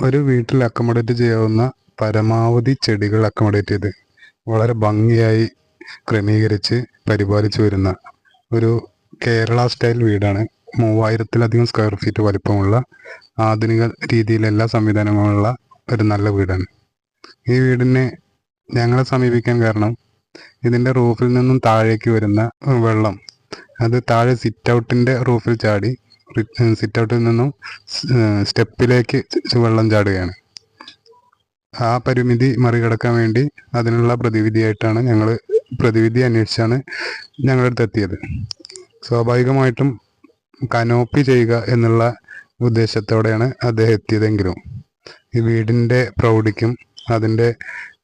ഒരു വീട്ടിൽ അക്കോമഡേറ്റ് ചെയ്യാവുന്ന പരമാവധി ചെടികൾ അക്കോമഡേറ്റ് ചെയ്ത് വളരെ ഭംഗിയായി ക്രമീകരിച്ച് പരിപാലിച്ചു വരുന്ന ഒരു കേരള സ്റ്റൈൽ വീടാണ്. മൂവായിരത്തിലധികം സ്ക്വയർ ഫീറ്റ് വലിപ്പമുള്ള ആധുനിക രീതിയിൽ എല്ലാ സംവിധാനങ്ങളുള്ള ഒരു നല്ല വീടാണ്. ഈ വീടിനെ ഞങ്ങളെ സമീപിക്കാൻ കാരണം ഇതിന്റെ റൂഫിൽ നിന്നും താഴേക്ക് വരുന്ന വെള്ളം അത് താഴെ സിറ്റ് ഔട്ടിന്റെ റൂഫിൽ ചാടി സിറ്റ് ഔട്ടിൽ നിന്നും സ്റ്റെപ്പിലേക്ക് വെള്ളം ചാടുകയാണ്. ആ പരിമിതി മറികടക്കാൻ വേണ്ടി അതിനുള്ള പ്രതിവിധിയായിട്ടാണ് ഞങ്ങൾ പ്രതിവിധി അന്വേഷിച്ചാണ് ഞങ്ങളുടെ അടുത്ത് എത്തിയത്. സ്വാഭാവികമായിട്ടും കനോപ്പി ചെയ്യുക എന്നുള്ള ഉദ്ദേശത്തോടെയാണ് അദ്ദേഹം എത്തിയതെങ്കിലും. ഈ വീടിന്റെ പ്രൗഢിക്കും അതിന്റെ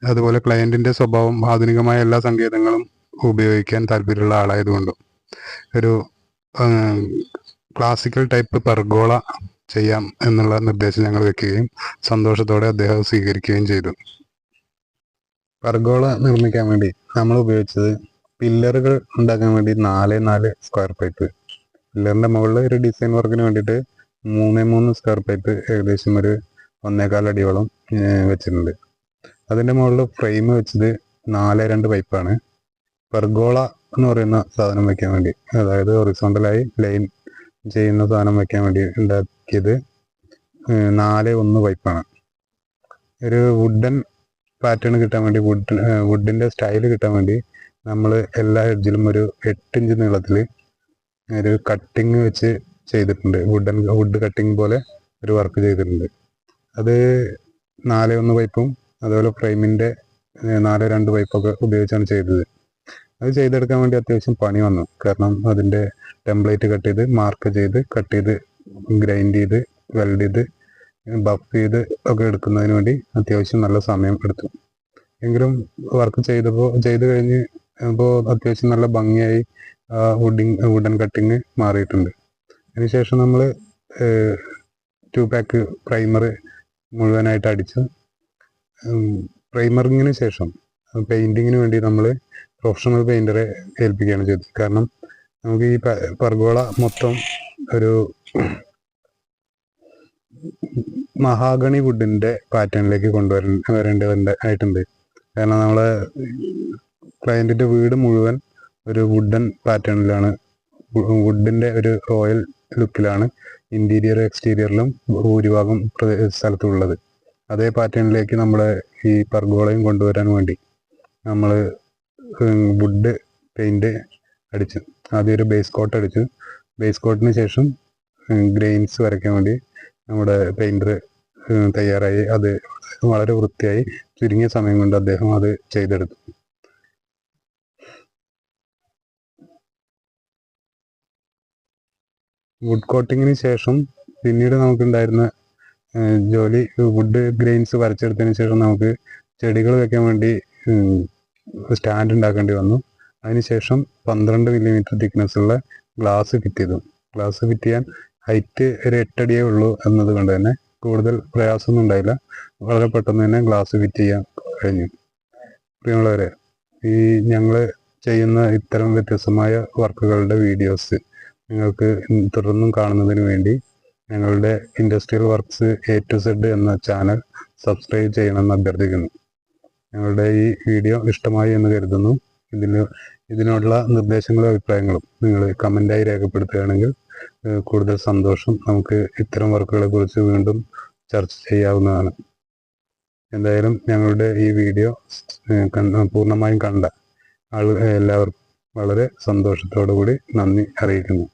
അതുപോലെ ക്ലയന്റിന്റെ സ്വഭാവം ആധുനികമായ എല്ലാ സങ്കേതങ്ങളും ഉപയോഗിക്കാൻ താല്പര്യമുള്ള ആളായതുകൊണ്ടും ഒരു ക്ലാസിക്കൽ ടൈപ്പ് പെർഗോള ചെയ്യാം എന്നുള്ള നിർദ്ദേശം ഞങ്ങൾ വെക്കുകയും സന്തോഷത്തോടെ അദ്ദേഹം സ്വീകരിക്കുകയും ചെയ്തു. പെർഗോള നിർമ്മിക്കാൻ വേണ്ടി നമ്മൾ ഉപയോഗിച്ചത് പില്ലറുകൾ ഉണ്ടാക്കാൻ വേണ്ടി നാല് നാല് സ്ക്വയർ പൈപ്പ് പില്ലറിന്റെ മുകളിൽ ഒരു ഡിസൈൻ വർക്കിന് വേണ്ടിയിട്ട് മൂന്ന് മൂന്ന് സ്ക്വയർ പൈപ്പ് ഏകദേശം ഒരു ഒന്നേകാൽ അടിയോളം വെച്ചിട്ടുണ്ട്. അതിന്റെ മുകളിൽ ഫ്രെയിം വെച്ചത് നാല് രണ്ട് പൈപ്പാണ് പെർഗോള എന്ന് പറയുന്ന സാധനം വെക്കാൻ വേണ്ടി അതായത് ഒറിസോണ്ടലായി ലൈൻ ചെയ്യുന്ന സാധനം വെക്കാൻ വേണ്ടി ഉണ്ടാക്കിയത് നാല് ഒന്ന് പൈപ്പാണ്. ഒരു വുഡൻ പാറ്റേൺ കിട്ടാൻ വേണ്ടി വുഡ് വുഡിന്റെ സ്റ്റൈൽ കിട്ടാൻ വേണ്ടി നമ്മൾ എല്ലാ എഡ്ജിലും ഒരു എട്ട് ഇഞ്ച് നീളത്തിൽ ഒരു കട്ടിങ് വെച്ച് ചെയ്തിട്ടുണ്ട്. വുഡൻ വുഡ് കട്ടിങ് പോലെ ഒരു വർക്ക് ചെയ്തിട്ടുണ്ട്. അത് നാല് ഒന്ന് പൈപ്പും അതുപോലെ ഫ്രെയിമിന്റെ നാല് രണ്ട് പൈപ്പൊക്കെ ഉപയോഗിച്ചാണ് ചെയ്തത്. അത് ചെയ്തെടുക്കാൻ വേണ്ടി അത്യാവശ്യം പണി വന്നു. കാരണം അതിന്റെ ടെംപ്ലേറ്റ് കട്ട് ചെയ്ത് മാർക്ക് ചെയ്ത് കട്ട് ചെയ്ത് ഗ്രൈൻഡ് ചെയ്ത് വെൽഡ് ചെയ്ത് ബഫ് ചെയ്ത് ഒക്കെ എടുക്കുന്നതിന് വേണ്ടി അത്യാവശ്യം നല്ല സമയം എടുത്തു. എങ്കിലും വർക്ക് ചെയ്തപ്പോൾ ചെയ്ത് കഴിഞ്ഞ് ഇപ്പോൾ അത്യാവശ്യം നല്ല ഭംഗിയായി വുഡിങ് വുഡൻ കട്ടിങ് മാറിയിട്ടുണ്ട്. അതിനുശേഷം നമ്മൾ ടു പാക്ക് പ്രൈമർ മുഴുവനായിട്ട് അടിച്ചു. പ്രൈമറിങ്ങിന് ശേഷം പെയിന്റിങ്ങിന് വേണ്ടി നമ്മൾ പ്രൊഫഷണൽ പെയിന്ററെ ഏൽപ്പിക്കുകയാണ് ചെയ്തത്. കാരണം നമുക്ക് ഈ പർഗോള മൊത്തം ഒരു മഹാഗണി വുഡിന്റെ പാറ്റേണിലേക്ക് കൊണ്ടുവര വരേണ്ടതുണ്ട് ആയിട്ടുണ്ട്. കാരണം നമ്മളെ ക്ലയന്റിന്റെ വീട് മുഴുവൻ ഒരു വുഡൻ പാറ്റേണിലാണ് വുഡിന്റെ ഒരു റോയൽ ലുക്കിലാണ് ഇന്റീരിയർ എക്സ്റ്റീരിയറിലും ഭൂരിഭാഗം സ്ഥലത്തുള്ളത്. അതേ പാറ്റേണിലേക്ക് നമ്മളെ ഈ പർഗോളയും കൊണ്ടുവരാൻ വേണ്ടി നമ്മൾ വുഡ് പെയിന്റ് അടിച്ച്. ആദ്യം ഒരു ബേസ് കോട്ട് അടിച്ചു. ബേസ് കോട്ടിന് ശേഷം ഗ്രെയിൻസ് വരയ്ക്കാൻ വേണ്ടി നമ്മുടെ പെയിന്റർ തയ്യാറായി. അത് വളരെ വൃത്തിയായി ചുരുങ്ങിയ സമയം കൊണ്ട് അദ്ദേഹം അത് ചെയ്തെടുത്തു. വുഡ് കോട്ടിങ്ങിന് ശേഷം പിന്നീട് നമുക്കുണ്ടായിരുന്ന ജോലി വുഡ് ഗ്രെയിൻസ് വരച്ചെടുത്തതിന് ശേഷം നമുക്ക് ചെടികൾ വെക്കാൻ വേണ്ടി സ്റ്റാൻഡ് ഉണ്ടാക്കേണ്ടി വന്നു. അതിനുശേഷം പന്ത്രണ്ട് മില്ലിമീറ്റർ തിക്നെസ് ഉള്ള ഗ്ലാസ് ഫിറ്റ് ചെയ്തു. ഗ്ലാസ് ഫിറ്റ് ചെയ്യാൻ ഹൈറ്റ് ഒരു എട്ടടിയേ ഉള്ളൂ എന്നത് കൊണ്ട് തന്നെ കൂടുതൽ പ്രയാസമൊന്നും ഉണ്ടായില്ല. വളരെ പെട്ടെന്ന് തന്നെ ഗ്ലാസ് ഫിറ്റ് ചെയ്യാൻ കഴിഞ്ഞു. പ്രിയമുള്ളവരെ ഈ ഞങ്ങൾ ചെയ്യുന്ന ഇത്തരം വ്യത്യസ്തമായ വർക്കുകളുടെ വീഡിയോസ് നിങ്ങൾക്ക് തുടർന്നും കാണുന്നതിന് വേണ്ടി ഞങ്ങളുടെ industrial works A to Z എന്ന ചാനൽ സബ്സ്ക്രൈബ് ചെയ്യണമെന്ന് അഭ്യർത്ഥിക്കുന്നു. ഞങ്ങളുടെ ഈ വീഡിയോ ഇഷ്ടമായി എന്ന് കരുതുന്നു. ഇതിന് ഇതിനുള്ള നിർദ്ദേശങ്ങളും അഭിപ്രായങ്ങളും നിങ്ങൾ കമന്റായി രേഖപ്പെടുത്തുകയാണെങ്കിൽ കൂടുതൽ സന്തോഷം. നമുക്ക് ഇത്തരം വർക്കുകളെ കുറിച്ച് വീണ്ടും ചർച്ച ചെയ്യാവുന്നതാണ്. എന്തായാലും ഞങ്ങളുടെ ഈ വീഡിയോ പൂർണമായും കണ്ട ആൾ എല്ലാവർക്കും വളരെ സന്തോഷത്തോടു കൂടി നന്ദി അറിയിക്കുന്നു.